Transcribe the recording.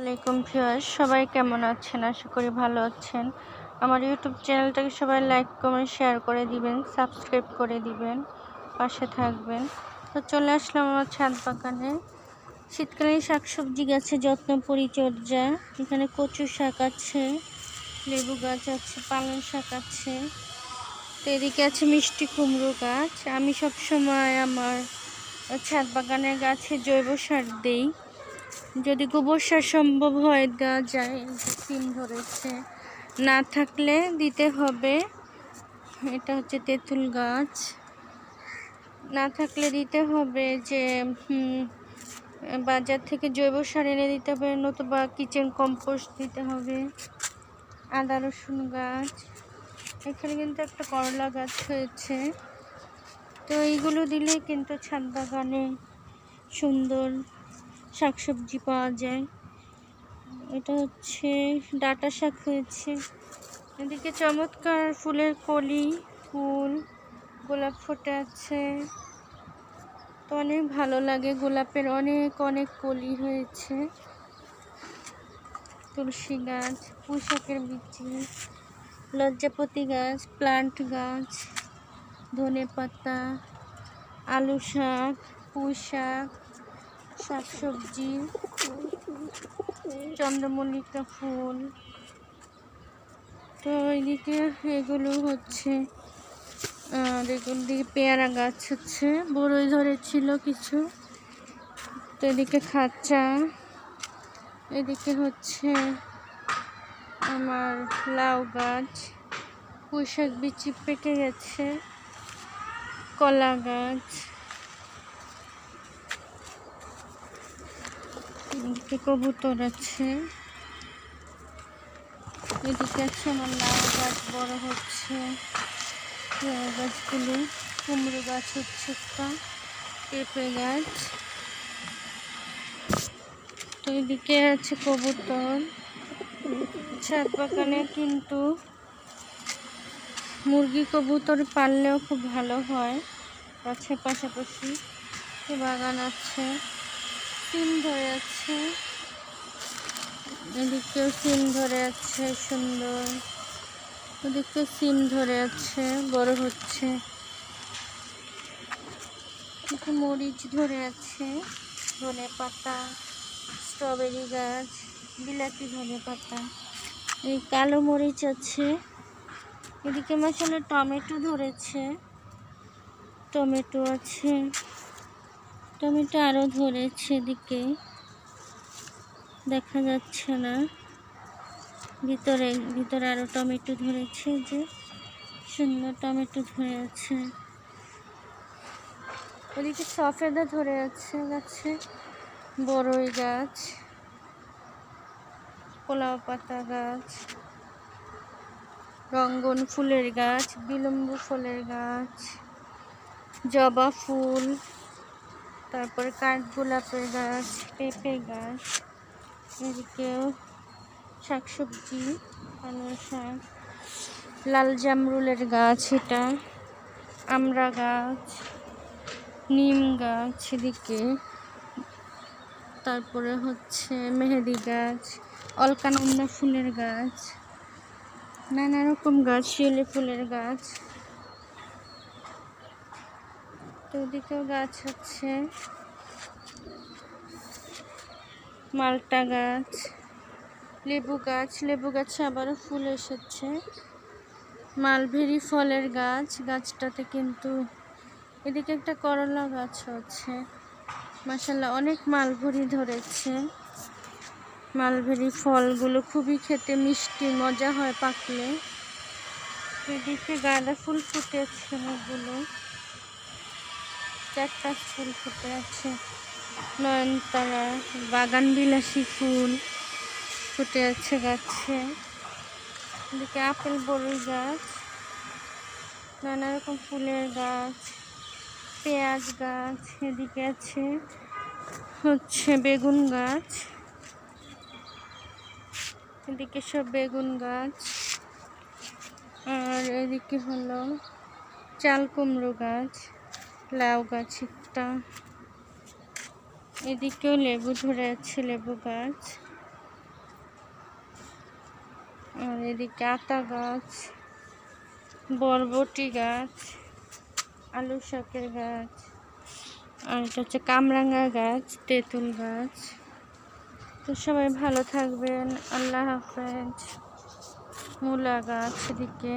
ওয়ালাইকুম ভিউয়ার্স, সবাই কেমন আছেন? আশা করি ভালো আছেন। আমার ইউটিউব চ্যানেলটাকে সবাই লাইক কমেন্ট শেয়ার করে দিবেন সাবস্ক্রাইব করে দিবেন, পাশে থাকবেন। তো চলে আসলাম আমার ছাদ বাগানে। শীতকালীন শাকসবজি গাছে যত্ন, পরিচর্যা। এখানে কচু শাক আছে, লেবু গাছ আছে, পালং শাক আছে। তো এদিকে আছে মিষ্টি কুমড়ো গাছ। আমি সব সময় আমার ছাদ বাগানের গাছে জৈব সার দিই। যদি গোবর সার সম্ভব হয়, দেওয়া যায়। সিম ধরেছে। না থাকলে দিতে হবে। এটা হচ্ছে তেঁতুল গাছ। না থাকলে দিতে হবে যে বাজার থেকে জৈব সার এনে দিতে হবে, নতুবা কিচেন কম্পোস্ট দিতে হবে। আদা, রসুন গাছ। এখানে কিন্তু একটা করলা গাছ হয়েছে। তো এইগুলো দিলে কিন্তু ছাদ বাগানে সুন্দর শাকসবজি পাওয়া যায়। এটা হচ্ছে ডাটা শাক হয়েছে। এদিকে চমৎকার ফুলের কলি, ফুল, গোলাপ ফুটে আছে। তো অনেক ভালো লাগে, গোলাপের অনেক অনেক কলি হয়েছে। তুলসী গাছ পুঁশাকের বিচি লজ্জাপতি গাছ, প্লান্ট গাছ ধনে পাতা আলু শাক পুঁই শাক শাকসবজি, চন্দ্রমল্লিকা ফুল। তো এদিকে এগুলো হচ্ছে আর এগুলো দিকে পেয়ারা গাছ হচ্ছে, বড়ই ধরেছিল কিছু। তো এদিকে খাঁচা, এদিকে হচ্ছে আমার লাউ গাছ। পুঁইশাক বিচি পেকে গেছে, কলা গাছ। এদিকে কবুতর আছে। এদিকে আছে আমার লাউ গাছ, বড় হচ্ছে। লাউ গাছগুলো, কুমড়ো গাছ হচ্ছে একটা, পেঁপে গাছ। তো এদিকে আছে কবুতর। ছাদ বাগানে কিন্তু মুরগি কবুতর পাললেও খুব ভালো হয়। গাছের পাশাপাশি বাগান আছে। সিম ধরে আছে। এদিকেও সিম ধরে আছে, সুন্দর। ওদিকে সিম ধরে আছে, বড় হচ্ছে। মরিচ ধরে আছে, ধনে পাতা, স্ট্রবেরি গাছ, বিলাতি ধনে পাতা। এই কালো মরিচ আছে। এদিকে মাসালে টমেটো ধরেছে। টমেটো আছে। টমেটো আরও ধরেছে এদিকে। দেখা যাচ্ছে না। ভিতরে ভিতরে আরও টমেটো ধরেছে যে। সুন্দর টমেটো ধরে আছে। ওদিকে সফেদা ধরে আছে, গাছে। বড়ই গাছ। পোলাও পাতা গাছ। রঙ্গন ফুলের গাছ, বিলম্ব ফুলের গাছ। জবা ফুল। তারপরে কাঠগোলাপের গাছ, পেঁপে গাছ এদিকেও শাকসবজি, পালং শাক, লাল জামরুলের গাছ এটা, আমড়া গাছ, নিম গাছ এদিকে, তারপরে হচ্ছে মেহেদি গাছ, অলকানন্দা ফুলের গাছ, নানা রকম গাছ, শিউলি ফুলের গাছ। তো ওদিকেও গাছ হচ্ছে। মালটা গাছ, লেবু গাছ, লেবু গাছে আবারও ফুল এসেছে। মালভেরি ফলের গাছ, গাছটাতে কিন্তু এদিকে একটা করলা গাছ আছে মাসাল্লাহ অনেক মালভরি ধরেছে। মালভেরি ফলগুলো খুবই খেতে মিষ্টি, মজা হয় পাকলে। এদিকে গাঁদা ফুল ফুটেছে অনেকগুলো। চারটা ফুল ফুটে আছে। নয়নতারা বাগান বিলাসী ফুল ফুটে আছে গাছে। এদিকে আপেল বড়ই গাছ, নানা রকম ফুলের গাছ, পেঁয়াজ গাছ এদিকে আছে। হচ্ছে বেগুন গাছ, এদিকে সব বেগুন গাছ। আর এদিকে হলো চাল কুমড়ো গাছ। লাউ গাছ একটা এদিকেও লেবু ধরে আছে, লেবু গাছ। আর এদিকে আতা গাছ, বরবটি গাছ, আলু শাকের গাছ, আর এটা হচ্ছে কামরাঙ্গা গাছ, তেঁতুল গাছ। তো সবাই ভালো থাকবেন, আল্লাহ হাফেজ। মূলা গাছ এদিকে।